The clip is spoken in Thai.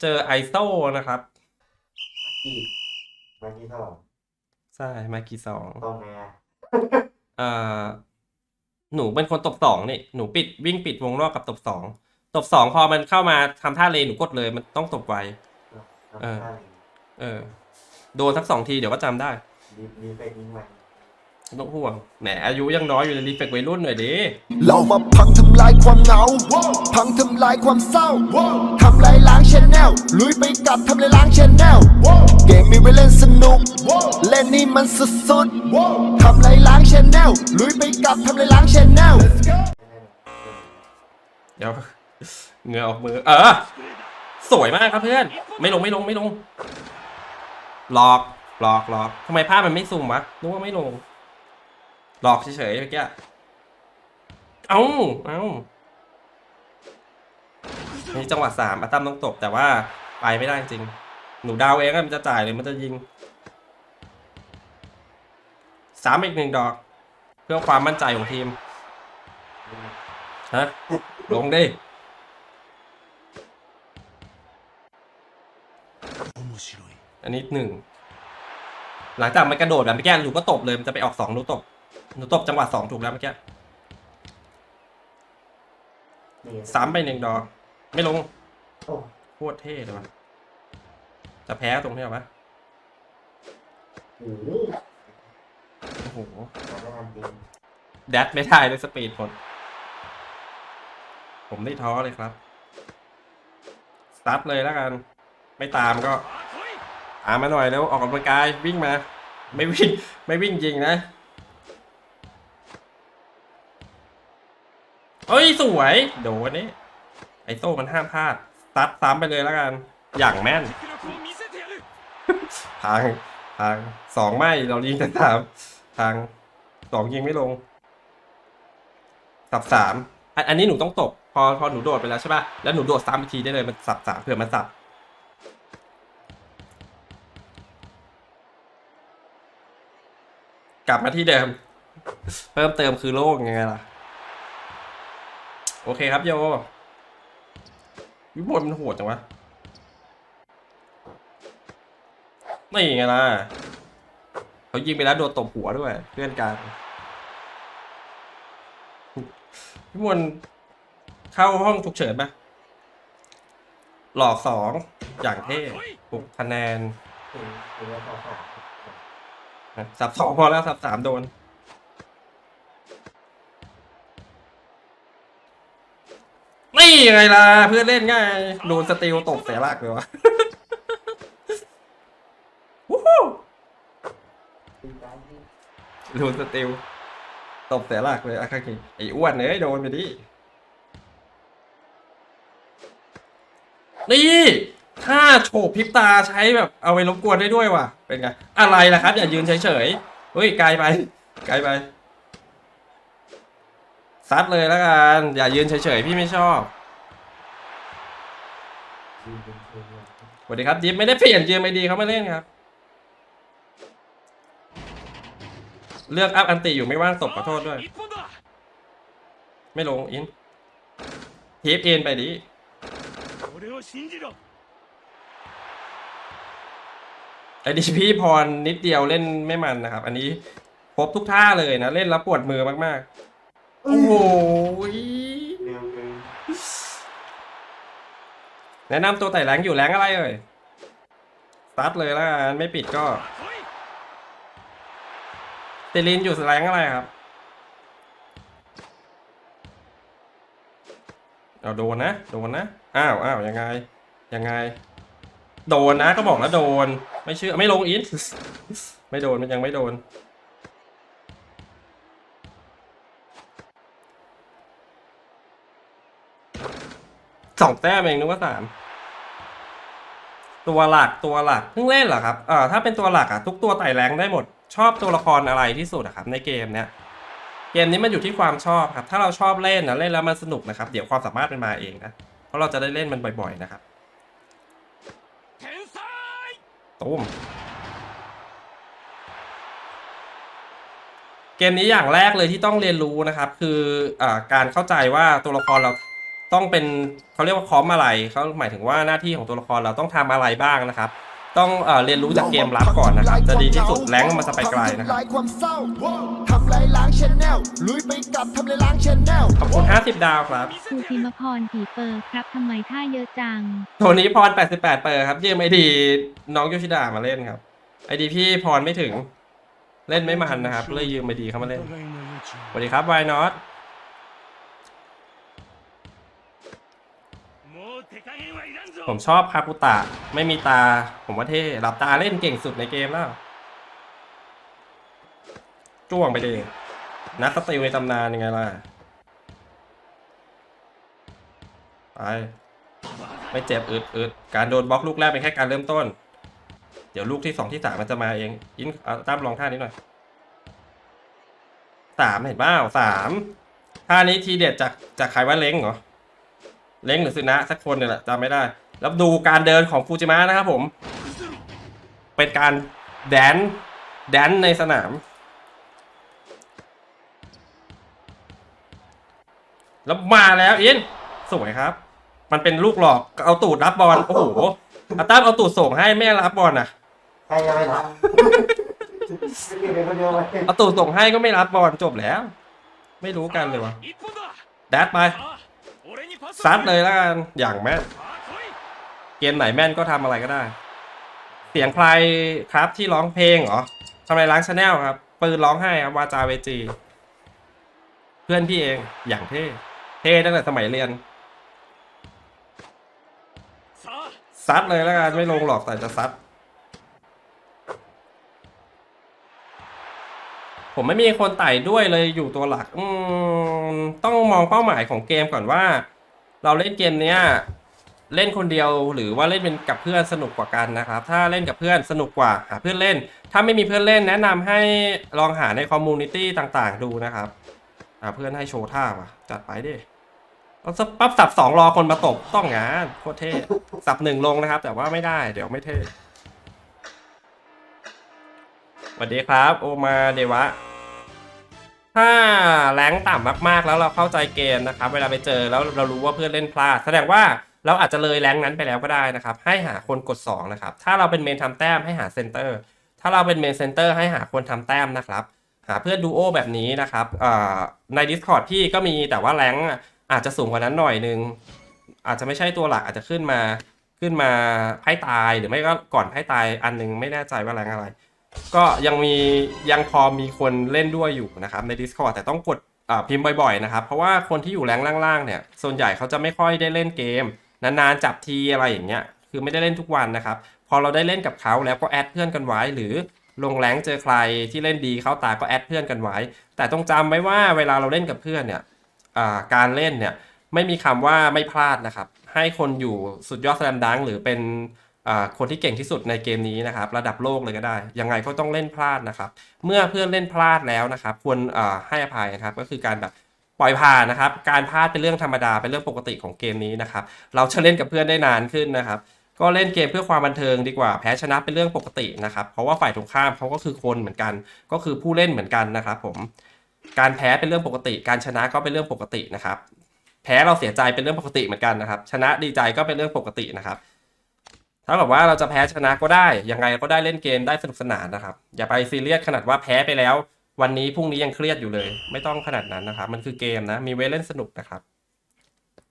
เจอไอโซนะครับที่มาที่สองใช่มากี่สองตรงไงอะเอ่อหนูเป็นคนตบสองนี่หนูปิดวิ่งปิดวงนอกกับตบสองตบสองพอมันเข้ามาทำท่าเลนหนูกดเลย มันต้องตบไวเออเออ โดนสักสองทีเดี๋ยวก็จำได้รีบรีบไปยิงมันไม่ต้องห่วงแหมอายุยังน้อยอยู่เลยรีเฟกวัยรุ่นหน่อยดิ เรามาพังทำลายความเหงา พังทำลายความเศร้า ทำลาย ลลุยไปกับทำลายล้างชแนลเกมมีไว้เล่นสนุก เล่นนี่มันสุดๆทำลายล้างชแนลลุยไปกับทำลายล้างชแนลเดี๋ยวเงือออกมือ เออ สวยมากครับเพื่อน ไม่ลงไม่ลงไม่ลงหลอกหลอกหลอกทำไมภาพมันไม่ซูมวะนึกว่าไม่ลงหลอกเฉยๆเมื่อกี้เอ้าเอ้า นี่จังหวะสามอาตั้มต้องตบแต่ว่าไปไม่ได้จริง หนูดาวเองอะมันจะจ่ายหรือมันจะยิงสามอีกหนึ่งดอก เพื่อความมั่นใจของทีมฮะลงดิอันนี้หนึ่งหลังจากมันกระโดดแบบเมื่อกี้หนูก็ตบเลยมันจะไปออกสองหนูตบหนูตบจังหวะสองถูกแล้วเมื่อกี้นี่ซ้ำไปหนึ่งดอก ไม่ลงโอ้โคตรเท่เลยว่ะจะแพ้ตรงนี้หรอวะโหโอ้โหขอไม่ทันจริงแดดไม่ได้ด้วยสปีดหมดผมได้ท้อเลยครับสตาร์ทเลยแล้วกัน ไม่ตามก็ตามมาหน่อยแล้วออกกำลังกายวิ่งมา ไม่วิ่งไม่วิ่งจริงนะเอ้ย สวย โดนนี่ไอโซ่มันห้ามพลาดสตาร์ทซ้ำไปเลยแล้วกัน อย่างแม่นทางทางสองไม่เรายิงแต่สามทางสองยิงไม่ลงสับสามอันนี้หนูต้องตบพอพอหนูโดดไปแล้วใช่ป่ะแล้วหนูโดดซ้ำอีกทีได้เลยมันสับสามเผื่อมันสับกลับมาที่เดิม เพิ่มเติมคือโล่งยังไงล่ะ โอเคครับโย วิบลมันโหดจังวะนี่ไงล่ะเขายิงไปแล้วโดนตบหัวด้วยเพื่อนกันพี่มวลเข้าห้องฉุกเฉินปะหลอกสองอย่างเท่หกคะแนนถึงถึงแล้วต่อสามสับสองพอแล้วสับสามโดน ไงล่ะ เพื่อนเล่นง่ายโดนสติลตบเสียหลักเลยวะวู้ฮู้โดนสติลตบเสียหลักเลยอาคากิไอ้อ้วนเอ้ยโดนไปดินี่ ถ้าโฉบพริบตาใช้แบบเอาไปรบกวนได้ด้วยว่ะ เป็นไง อะไรล่ะครับ อย่ายืนเฉยๆเฮ้ยไกลไปไกลไปซัดเลยแล้วกัน อย่ายืนเฉยๆ พี่ไม่ชอบ ยืนเป็นเพื่อนเลย สวัสดีครับยิปไม่ได้เปลี่ยนยืมไอดีเขามาเล่นครับ เลือกอัพอันติอยู่ไม่ว่างตบขอโทษด้วย ไม่ลงอินทีฟเอ็นไปดิไอดีพี่พรนิดเดียวเล่นไม่มันนะครับ อันนี้ครบทุกท่าเลยนะ เล่นแล้วปวดมือมากๆ โอ้โห เร็วเกิน แนะนำตัวไต่แรงอยู่แรงอะไรเอ่ยสตาร์ทเลยแล้วกันไม่ปิดก็เตลินอยู่แรงอะไรครับเอาโดนนะ โดนนะ อ้าวอ้าวยังไง ยังไง โดนนะก็บอกแล้วโดน ไม่เชื่อไม่ลงอินไม่โดนมันยังไม่โดน สองแต้มเองนึกว่าสาม ตัวหลักตัวหลักเพิ่งเล่นเหรอครับเอ่อถ้าเป็นตัวหลักอะทุกตัวไต่แรงได้หมด ชอบตัวละครอะไรที่สุดอะครับในเกมเนี้ยเกมนี้มันอยู่ที่ความชอบครับ ถ้าเราชอบเล่นนะเล่นแล้วมันสนุกนะครับ เดี๋ยวความสามารถมันมาเองนะ เพราะเราจะได้เล่นมันบ่อยๆนะครับตุ้มเกมนี้อย่างแรกเลยที่ต้องเรียนรู้นะครับ คืออการเข้าใจว่าตัวละครเรา ต้องเป็นเขาเรียกว่าคอมอะไรเขาหมายถึงว่าหน้าที่ของตัวละครเราต้องทำอะไรบ้างนะครับ ต้องเอ่อเรียนรู้จากเกมรับก่อนนะครับ จะดีที่สุดแรงค์มันจะไปไกลนะครับทำลายความเศร้าทำลายล้างชแนลลุยไปกับทำลายล้างชแนลขอบคุณ 50 ดาวครับสุติมพรกี่เปอร์ครับทำไมท่าเยอะจังโทนี้พร 88 เปอร์ครับยืมไอดีน้องโยชิดามาเล่นครับไอดีพี่พรไม่ถึง เล่นไม่มันนะครับเลยยืมไอดีเขามาเล่นสวัสดีครับวายนอต ผมชอบคาปุตะ ไม่มีตา ผมว่าเท่หลับตาเล่นเก่งสุดในเกมแล้ว จ้วงไปดินักสติลในตำนานยังไงล่ะ ไป ไม่เจ็บอึดอึดการโดนบล็อกลูกแรกเป็นแค่การเริ่มต้น เดี๋ยวลูกที่สองที่สามมันจะมาเอง ยินเอามลองท่านี้หน่อยสามเห็นเปล่าสามท่านี้ทีเด็ดจากจากใครว่าเล้งเหรอ เล้งหรือซึนะสักคนเนี่ยแหละจำไม่ได้ แล้วดูการเดินของฟูจิมะนะครับผม เป็นการแดนซ์แดนซ์ในสนาม แล้วมาแล้วอินสวยครับ มันเป็นลูกหลอกเอาตูดรับบอลโอ้โหอาตั้มเอาตูดส่งให้ไม่รับบอลอะใครจะไปทำไม่เก็บเป็นคนเดียวไปเอาตูดส่งให้ก็ไม่รับบอลจบแล้ว ไม่รู้กันเลยวะแดดไปซัดเลยแล้วกันอย่างแม่น เกมไหนแม่นก็ทำอะไรก็ได้ เสียงใครครับที่ร้องเพลงเหรอทำไมล้างชาแนลครับ ปืนร้องให้ครับวาจาเวจี เพื่อนพี่เองอย่างเท่ เท่ตั้งแต่สมัยเรียนซัดเลยแล้วกันไม่ลงหรอกแต่จะซัด ผมไม่มีคนไต่ด้วยเลยอยู่ตัวหลักอืต้องมองเป้าหมายของเกมก่อนว่า เราเล่นเกมเนี้ย เล่นคนเดียวหรือว่าเล่นเป็นกับเพื่อนสนุกกว่ากันนะครับ ถ้าเล่นกับเพื่อนสนุกกว่าหาเพื่อนเล่น ถ้าไม่มีเพื่อนเล่นแนะนำให้ลองหาในคอมมูนิตี้ต่างๆ ดูนะครับหาเพื่อนให้โชว์ท่าว่ะ จัดไปดิเอาสับปั๊บสับสองรอคนมาตบต้องงานโคตรเท่สับหนึ่งลงนะครับ แต่ว่าไม่ได้เดี๋ยวไม่เท่สวัสดีครับ โอมาเดวะถ้าแรงต่ำมากๆแล้วเราเข้าใจเกมนะครับ เวลาไปเจอแล้วเรารู้ว่าเพื่อนเล่นพลาด แสดงว่า เราอาจจะเลยแรงนั้นไปแล้วก็ได้นะครับ ให้หาคนกด 2 นะครับ ถ้าเราเป็นเมนทำแต้มให้หาเซนเตอร์ ถ้าเราเป็นเมนเซนเตอร์ให้หาคนทำแต้มนะครับ หาเพื่อนดูโอแบบนี้นะครับใน Discord พี่ก็มีแต่ว่าแรงอาจจะสูงกว่านั้นหน่อยนึง อาจจะไม่ใช่ตัวหลักอาจจะขึ้นมาขึ้นมาไพ่ตายหรือไม่ก็ก่อนไพ่ตายอันนึงไม่แน่ใจว่าแรงอะไร ก็ยังมียังพอมีคนเล่นด้วยอยู่นะครับใน Discord แต่ต้องกดพิมพ์บ่อยๆนะครับ เพราะว่าคนที่อยู่แรงล่างๆเนี่ยส่วนใหญ่เขาจะไม่ค่อยได้เล่นเกม นานๆจับทีอะไรอย่างเงี้ยคือไม่ได้เล่นทุกวันนะครับ พอเราได้เล่นกับเขาแล้วก็แอดเพื่อนกันไว้ หรือลงแรงเจอใครที่เล่นดีเข้าตาก็แอดเพื่อนกันไว้ แต่ต้องจำไว้ว่าเวลาเราเล่นกับเพื่อนเนี่ยการเล่นเนี่ยไม่มีคำว่าไม่พลาดนะครับ ให้คนอยู่สุดยอดสแลมดังหรือเป็นคนที่เก่งที่สุดในเกมนี้นะครับ ระดับโลกเลยก็ได้ ยังไงก็ต้องเล่นพลาดนะครับ เมื่อเพื่อนเล่นพลาดแล้วนะครับ ควรให้อภัยนะครับก็คือการแบบ ปล่อยผ่านนะครับ การพลาดเป็นเรื่องธรรมดาเป็นเรื่องปกติของเกมนี้นะครับ เราจะเล่นกับเพื่อนได้นานขึ้นนะครับ ก็เล่นเกมเพื่อความบันเทิงดีกว่าแพ้ชนะเป็นเรื่องปกตินะครับ เพราะว่าฝ่ายตรงข้ามเขาก็คือคนเหมือนกัน ก็คือผู้เล่นเหมือนกันนะครับ ผม การแพ้เป็นเรื่องปกติ การชนะก็เป็นเรื่องปกตินะครับ แพ้เราเสียใจเป็นเรื่องปกติเหมือนกันนะครับ ชนะดีใจก็เป็นเรื่องปกตินะครับเท่ากับว่าเราจะแพ้ชนะก็ได้ยังไงก็ได้เล่นเกมได้สนุกสนานนะครับ อย่าไปซีเรียสขนาดว่าแพ้ไปแล้ว วันนี้พรุ่งนี้ยังเครียดอยู่เลย ไม่ต้องขนาดนั้นนะครับ มันคือเกมนะ มีไว้เล่นสนุกนะครับ